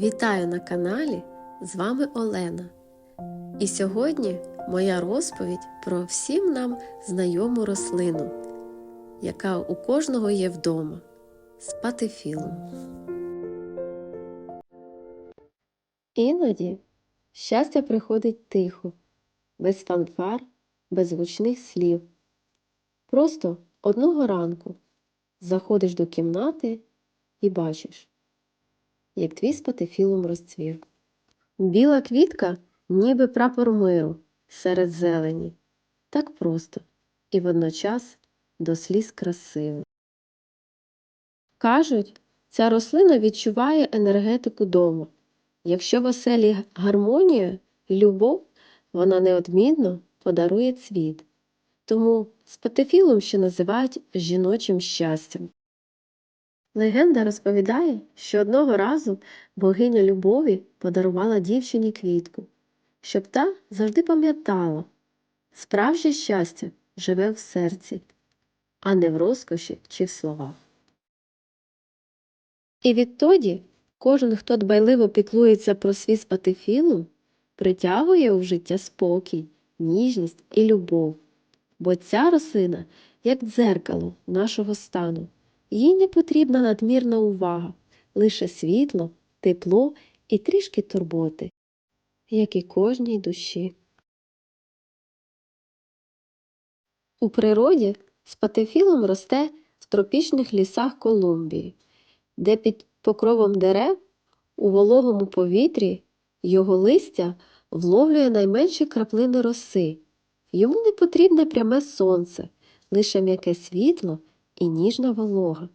Вітаю на каналі! З вами Олена. І сьогодні моя розповідь про всім нам знайому рослину, яка у кожного є вдома спатифілум. Іноді щастя приходить тихо, без фанфар, без гучних слів. Просто одного ранку заходиш до кімнати і бачиш, як твій спатифілум розцвів. Біла квітка, ніби прапор миру серед зелені. Так просто і водночас до сліз красиво. Кажуть, ця рослина відчуває енергетику дому. Якщо в оселі гармонія і любов, вона неодмінно подарує цвіт. Тому спатифілум ще називають жіночим щастям. Легенда розповідає, що одного разу богиня любові подарувала дівчині квітку, щоб та завжди пам'ятала, справжнє щастя живе в серці, а не в розкоші чи в словах. І відтоді кожен, хто дбайливо піклується про свій спатифілум, притягує у життя спокій, ніжність і любов, бо ця рослина як дзеркало нашого стану. Їй не потрібна надмірна увага, лише світло, тепло і трішки турботи, як і кожній душі. У природі спатифілум росте в тропічних лісах Колумбії, де під покровом дерев у вологому повітрі його листя вловлює найменші краплини роси. Йому не потрібне пряме сонце, лише м'яке світло і ніжна волога.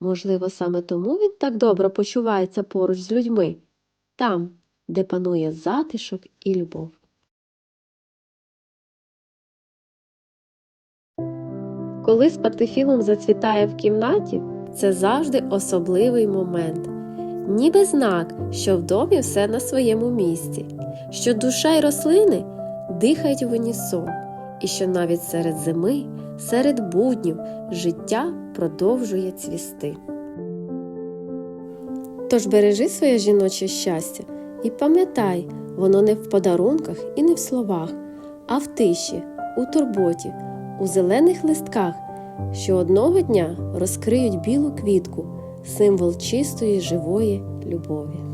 Можливо, саме тому він так добре почувається поруч з людьми, там, де панує затишок і любов. Коли спатифілум зацвітає в кімнаті, це завжди особливий момент, ніби знак, що в домі все на своєму місці, що душа й рослини дихають в унісон, і що навіть серед зими, серед буднів життя продовжує цвісти. Тож бережи своє жіноче щастя і пам'ятай, воно не в подарунках і не в словах, а в тиші, у турботі, у зелених листках, що одного дня розкриють білу квітку, символ чистої живої любові.